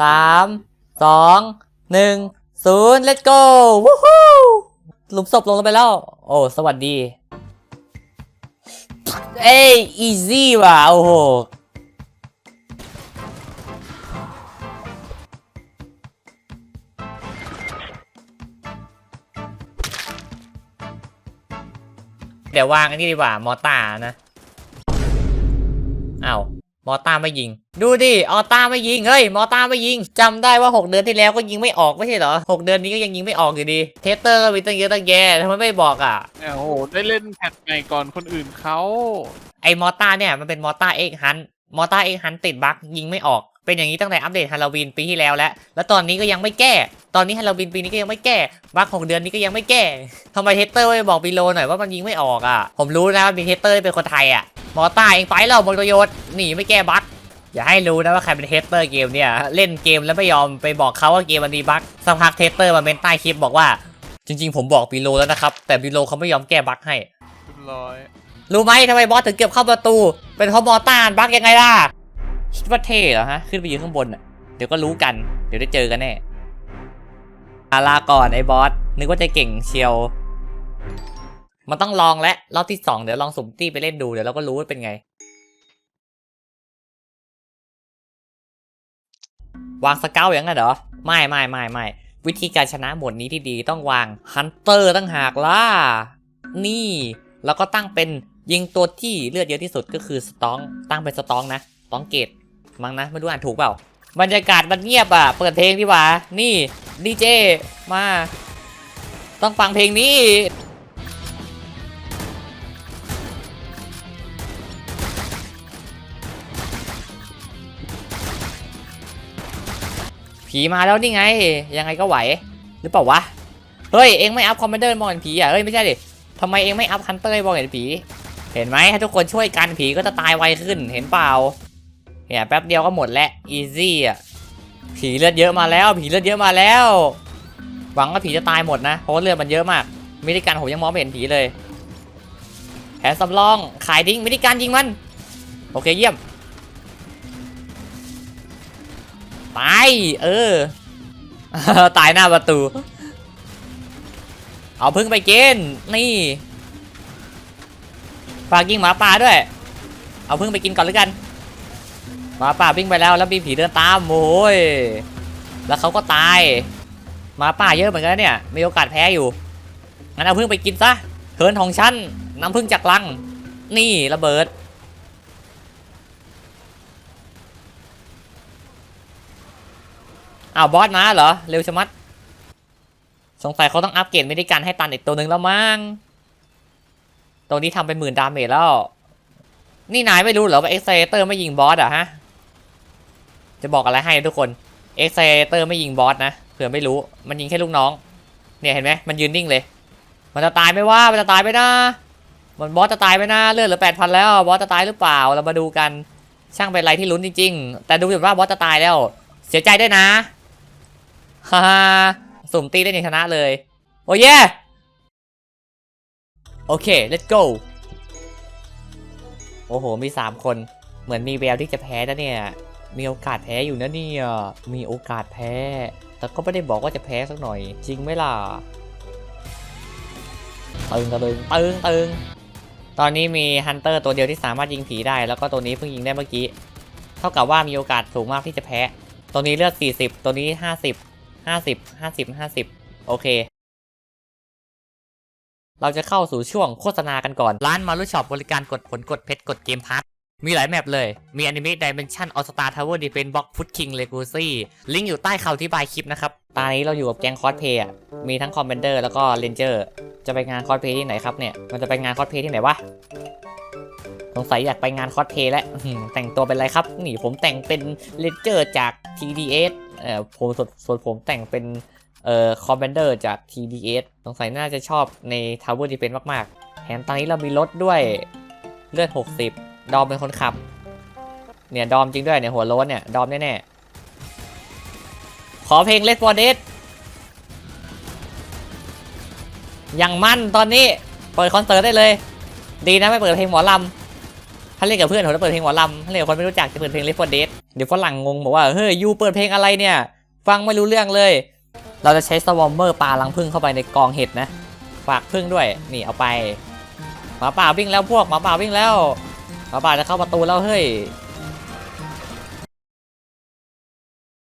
สามสองหนึ่งศูนย์ let's go วู้ฮู้หลุมศพลงไปแล้ว โอ้ สวัสดี เอ้ย easy ว่ะ โอ้โหเดี๋ยววางอันนี้ดีกว่า มอต้านะ มอต้าไม่ยิง ดูดิออต้าไม่ยิง เฮ้ย มอต้าไม่ยิงจำได้ว่า 6 เดือนที่แล้วก็ยิงไม่ออกไม่ใช่เหรอ 6 เดือนนี้ก็ยังยิงไม่ออกอยู่ดี เทสเตอร์ก็มีตั้งเยอะตั้งแยะทำไมไม่บอกอะเนี่ยโอ้โห ได้เล่นแพทใหม่ก่อนคนอื่นเขา ไอ้มอต้าเนี่ยมันเป็นมอต้าเอ็กฮัน มอต้าเอ็กฮันติดบั๊กยิงไม่ออก เป็นอย่างนี้ตั้งแต่อัปเดตฮาโลวีนปีที่แล้วแล้ว แล้วตอนนี้ก็ยังไม่แก้ ตอนนี้ฮาโลวีนปีนี้ก็ยังไม่แก้ บั๊กของเดือนนี้ก็ยังไม่แก้ทำไมเทสเตอร์ไม่บอกบิโลหน่อยว่ามันยิงไม่ออกอะ ผมรู้นะว่ามีเทสเตอร์เป็นคนไทยอะ มอต้าเองไปแล้วบนประโยชน์หนีไม่แก้บั๊กอย่าให้รู้นะว่าใครเป็นเทสเตอร์เกมเนี่ย เล่นเกมแล้วไม่ยอมไปบอกเขาว่าเกมมันมีบั๊กสักพักเทสเตอร์มาเมนใต้คลิปบอกว่า จริง ๆ ผมบอกบิโลแล้วนะครับ แต่บิโลเขาไม่ยอมแก้บั๊กให้เรียบร้อยรู้ไหมทำไมบอสถึงเก็บเข้าประตู เป็นเพราะมอต้านบักยังไงล่ะคิดว่าเท่เหรอฮะขึ้นไปยืนข้างบนอะเดี๋ยวก็รู้กัน เดี๋ยวได้เจอกันแน่อาลาก่อนไอ้บอสนึกว่าจะเก่งเชียว มันต้องลองและรอบที่สองเดี๋ยวลองสุ่มตี้ไปเล่นดูเดี๋ยวเราก็รู้ว่าเป็นไง วางสเกลอย่างนั้นเหรอ ไม่ไม่ไม่ไม่วิธีการชนะหมดนี้ที่ดีต้องวางฮันเตอร์ตั้งหากล่ะ นี่แล้วก็ตั้งเป็นยิงตัวที่เลือดเยอะที่สุดก็คือสตอง ตั้งเป็นสตองนะสตองเกตมั้งนะไม่รู้อ่านถูกเปล่า บรรยากาศมันเงียบอะ เปิดเพลงดีกว่า นี่ดีเจมา ต้องฟังเพลงนี้ ผีมาแล้วนี่ไง ยังไงก็ไหว หรือเปล่าวะ เฮ้ย เองไม่อัพคอมมานเดอร์มองเห็นผีอะ เฮ้ย ไม่ใช่ดิทำไมเองไม่อัพฮันเตอร์มองเห็นผี เห็นไหมถ้าทุกคนช่วยกันผีก็จะตายไวขึ้น เห็นเปล่า เนี่ยแป๊บเดียวก็หมดแล้วอีซี่อะ ผีเลือดเยอะมาแล้ว ผีเลือดเยอะมาแล้ว หวังว่าผีจะตายหมดนะ เพราะเลือดมันเยอะมากมิดิการผมยังมองไม่เห็นผีเลย แผนสำรอง ขายทิ้งมิดิการยิงมัน โอเคเยี่ยม ตายเออ ตายหน้าประตู เอาพึ่งไปกินนี่ฝากยิงหมาป่าด้วย เอาพึ่งไปกินก่อนหรือกัน หมาป่าวิ่งไปแล้วแล้วมีผีเดินตามโอ้ย แล้วเขาก็ตาย หมาป่าเยอะเหมือนกันเนี่ย มีโอกาสแพ้อยู่ งั้นเอาพึ่งไปกินซะเทิร์นของฉันน้ำพึ่งจากลัง นี่ระเบิด อ้าวบอสมาเหรอ เร็วชะมัด สงสัยเขาต้องอัปเกรดไม่ได้การให้ตันอีกตัวหนึ่งแล้วมั้งตัวนี้ทำเป็นหมื่นดาเมจแล้ว นี่นายไม่รู้เหรอว่าเอ็กเซเตอร์ไม่ยิงบอสอะฮะ จะบอกอะไรให้ทุกคนเอ็กเซเตอร์ไม่ยิงบอสนะเผื่อไม่รู้มันยิงแค่ลูกน้อง เนี่ยเห็นไหมมันยืนนิ่งเลย มันจะตายไหมว่ามันจะตายไหมนะมันบอสจะตายไหมนะเลือดเหลือแปดพันแล้วบอสจะตายหรือเปล่าเรามาดูกันช่างเป็นอะไรที่ลุ้นจริง ๆ แต่ดูเหมือนว่าบอสจะตายแล้ว เสียใจด้วยนะ ฮ่าสุ่มตีได้ยังชนะเลย โอ้ยโอเค let's go โอ้โห มี 3 คน เหมือนมีแววที่จะแพ้นะเนี่ย มีโอกาสแพ้อยู่นะเนี่ย มีโอกาสแพ้ แต่ก็ไม่ได้บอกว่าจะแพ้สักหน่อย จริงไหมล่ะ ตึงตึงตึงตึงตอนนี้มีฮันเตอร์ตัวเดียวที่สามารถยิงผีได้ แล้วก็ตัวนี้เพิ่งยิงได้เมื่อกี้ เท่ากับว่ามีโอกาสสูงมากที่จะแพ้ ตัวนี้เลือด40 ตัวนี้ 50 50 50 50โอเค เราจะเข้าสู่ช่วงโฆษณากันก่อน ร้านมารุช็อปบริการกดผลกดเพชรกดเกมพาร์ทมีหลายแมปเลย มี Anime Dimension All Star Tower Defense Box Foot King Legacy ลิงก์อยู่ใต้คำอธิบายคลิปนะครับ ตอนนี้เราอยู่กับแก๊งคอสเพย์มีทั้งคอมเบนเดอร์แล้วก็เรนเจอร์ จะไปงานคอสเพย์ที่ไหนครับเนี่ย มันจะไปงานคอสเพย์ที่ไหนวะ สงสัยอยากไปงานคอสเพย์แล้วแต่งตัวเป็นอะไรครับ นี่ผมแต่งเป็นเรนเจอร์จาก TDS เอ่อผมส่วนส่วนผมแต่งเป็นเอ่อคอมเบนเดอร์จาก TDS สงสัยน่าจะชอบใน Tower Defense มากๆแถมตอนนี้เรามีรถด้วยเลือด 60 ดอมเป็นคนขับ เนี่ยดอมจริงด้วยเนี่ยหัวโล้นเนี่ย ดอมแน่ๆ ขอเพลง Let's For Dead อย่างมั่นตอนนี้ เปิดคอนเสิร์ตได้เลย ดีนะไม่เปิดเพลงหมอลำาาเล่นกับเพื่อนผมจะเปิดเพลงหมอลำถ้าเล่นกับคนไม่รู้จักจะเปิดเพลงเลฟอร์เดเดี๋ยวฝรั่งงงบอกว่าเฮ้ยยูเปิดเพลงอะไรเนี่ย ฟังไม่รู้เรื่องเลย เราจะใช้สวอมเมอร์ปลาลังพึ่งเข้าไปในกองเห็ดนะ ฝากพึ่งด้วยนี่เอาไปหมาป่าวิ่งแล้วพวกหมาป่าวิ่งแล้วหมาป่าจะเข้าประตูแล้วเฮ้ย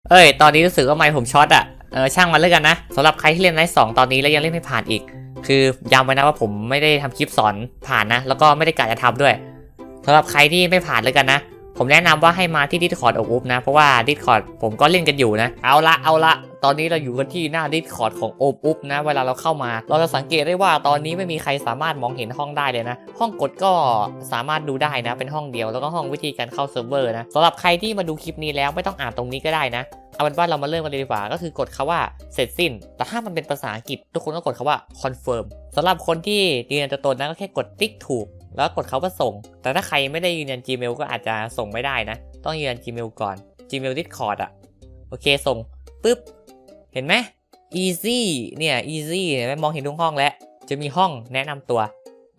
เอ้ย ตอนนี้รู้สึกว่าไมค์ผมช็อตอะเออช่างมันเลยกันนะสำหรับใครที่เล่นไนท์สองตอนนี้แล้วยังเล่นไม่ผ่านอีก คือย้ำไว้นะว่าผมไม่ได้ทำคลิปสอนผ่านนะ แล้วก็ไม่ได้กะจะทำด้วย สำหรับใครที่ไม่ผ่านเลยกันนะ ผมแนะนำว่าให้มาที่ Discord อบอุบนะ เพราะว่า Discord ผมก็เล่นกันอยู่นะ เอาละเอาละตอนนี้เราอยู่กันที่หน้า Discord ของอบอุบนะ เวลาเราเข้ามา เราจะสังเกตได้ว่าตอนนี้ไม่มีใครสามารถมองเห็นห้องได้เลยนะ ห้องกดก็สามารถดูได้นะ เป็นห้องเดียวแล้วก็ห้องวิธีการเข้าเซิร์ฟเวอร์นะสำหรับใครที่มาดูคลิปนี้แล้วไม่ต้องอ่านตรงนี้ก็ได้นะเอาเป็นว่าเรามาเริ่มกันเลยดีกว่าก็คือกดคาว่าเสร็จสิ้น แต่ถ้ามันเป็นภาษาอังกฤษ ทุกคนก็กดคาว่า confirm สำหรับคนที่ยืนยันตัวตนนะก็แค่กดติ๊กถูก แล้วกดเขาว่าส่ง แต่ถ้าใครไม่ได้ยืนยัน Gmail ก็อาจจะส่งไม่ได้นะ ต้องยืนยัน Gmail ก่อน Gmail Discord อะโอเคส่งปุ๊บ เห็นไหม easy เนี่ย easy เห็นไหมมองเห็นทุกห้องแล้ว จะมีห้องแนะนำตัว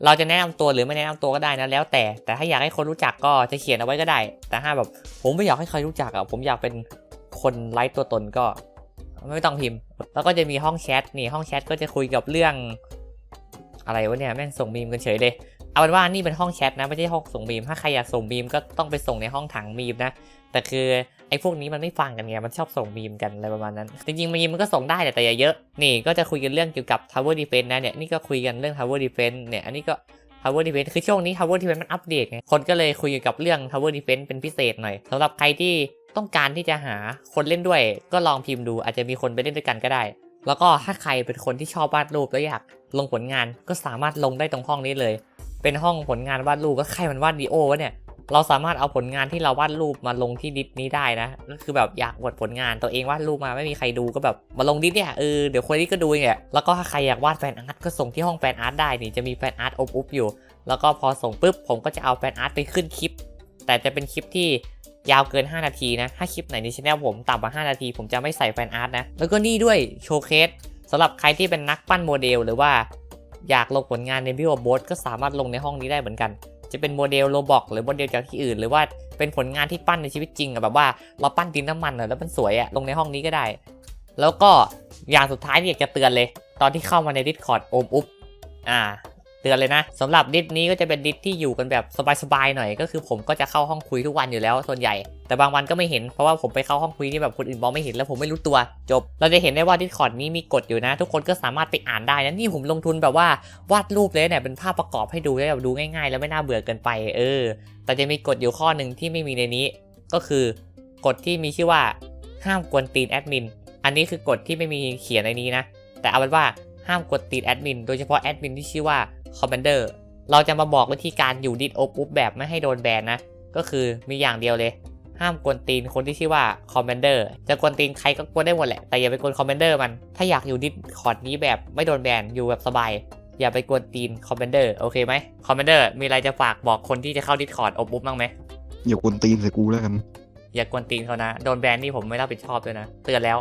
เราจะแนะนำตัวหรือไม่แนะนำตัวก็ได้นะแล้วแต่ แต่ถ้าอยากให้คนรู้จักก็จะเขียนเอาไว้ก็ได้ แต่ถ้าแบบผมไม่อยากให้ใครรู้จักอะผมอยากเป็นคนไร้ตัวตนก็ไม่ต้องพิมพ์ แล้วก็จะมีห้องแชทนี่ห้องแชทก็จะคุยกับเรื่อง อะไรวะเนี่ยแม่งส่งมีมกันเฉยเลย เอาเป็นว่านี่เป็นห้องแชทนะไม่ใช่ห้องส่งมีม ถ้าใครอยากส่งมีมก็ต้องไปส่งในห้องถังมีมนะ แต่คือไอ้พวกนี้มันไม่ฟังกันไง มันชอบส่งมีมกันอะไรประมาณนั้น จริงๆมีมมันก็ส่งได้แต่แต่อย่าเยอะ นี่ก็จะคุยกันเรื่องเกี่ยวกับ Tower Defense นะเนี่ย นี่ก็คุยกันเรื่อง Tower Defense เนี่ย อันนี้ก็ Tower Defense คือช่วงนี้ Tower Defense มันอัปเดตไง คนก็เลยคุยกับเรื่อง Tower Defense เป็นพิเศษหน่อยสำหรับใครที่ต้องการที่จะหาคนเล่นด้วย ก็ลองพิมพ์ดู อาจจะมีคนไปเล่นด้วยกันก็ได้ แล้วก็ถ้าใครเป็นคนที่ชอบวาดรูปแล้วอยากลงผลงานก็สามารถลงได้ตรงห้องนี้เลย เป็นห้องผลงานวาดรูปก็ใครมันวาดดีโอวะเนี่ยเราสามารถเอาผลงานที่เราวาดรูปมาลงที่ดิสนี้ได้นะก็คือแบบอยากอวดผลงานตัวเองวาดรูปมาไม่มีใครดูก็แบบมาลงดิสเนี่ยเออเดี๋ยวคนนี้ก็ดูเองแหละแล้วก็ถ้าใครอยากวาดแฟนอาร์ตก็ส่งที่ห้องแฟนอาร์ตได้นี่จะมีแฟนอาร์ตอบอุบอยู่ แล้วก็พอส่งปุ๊บผมก็จะเอาแฟนอาร์ตไปขึ้นคลิป แต่จะเป็นคลิปที่ยาวเกิน 5 นาทีนะถ้าคลิปไหนในช anel ผมต่ำกว่า 5 นาที ผมจะไม่ใส่แฟนอาร์ตนะแล้วก็นี่ด้วยโชว์เคสสำหรับใครที่เป็นนักปั้นโมเดลหรือว่า อยากลงผลงานในพิวบอสก็สามารถลงในห้องนี้ได้เหมือนกัน จะเป็นโมเดลโรบอกหรือโมเดลจากที่อื่น หรือว่าเป็นผลงานที่ปั้นในชีวิตจริงอะแบบว่าเราปั้นดินน้ำมันอะแล้วมันสวยอะลงในห้องนี้ก็ได้ แล้วก็อย่างสุดท้ายที่อยากจะเตือนเลย ตอนที่เข้ามาใน Discord โอมอุ๊บอ่า เตือนเลยนะสำหรับดิสนี้ก็จะเป็นดิสที่อยู่กันแบบสบายๆหน่อย ก็คือผมก็จะเข้าห้องคุยทุกวันอยู่แล้วส่วนใหญ่ แต่บางวันก็ไม่เห็นเพราะว่าผมไปเข้าห้องคุยที่แบบคนอื่นมองไม่เห็นแล้วผมไม่รู้ตัวจบ เราจะเห็นได้ว่าดิสคอร์ดนี้มีกฎอยู่นะ ทุกคนก็สามารถไปอ่านได้นะนี่ผมลงทุนแบบว่าวาดรูปเลยเนี่ยเป็นภาพประกอบให้ดูได้แบบดูง่ายๆ แล้วไม่น่าเบื่อเกินไป เออ แต่จะมีกฎอยู่ข้อหนึ่งที่ไม่มีในนี้ ก็คือกฎที่มีชื่อว่าห้ามกวนตีนแอดมินอันนี้คือกฎที่ไม่มีเขียนในนี้นะแต่เอาเป็นว่า ห้ามกดตีนแอดมินโดยเฉพาะแอดมินที่ชื่อว่า Commander เราจะมาบอกวิธีการอยู่ดิสโอปุ๊บแบบไม่ให้โดนแบนนะ ก็คือมีอย่างเดียวเลย ห้ามกวนตีนคนที่ชื่อว่า Commander จะกวนตีนใครก็กวนได้หมดแหละ แต่อย่าไปกวน Commander มัน ถ้าอยากอยู่ดิสคอร์ดนี้แบบไม่โดนแบนอยู่แบบสบาย อย่าไปกวนตีน Commander โอเคไหม Commander มีอะไรจะฝากบอกคนที่จะเข้าดิสคอร์ดอบปุ๊บบ้างไหมอย่ากวนตีนใส่กูแล้วกัน อย่ากวนตีนเขานะ โดนแบนนี่ผมไม่รับผิดชอบด้วยนะ เตือนแล้ว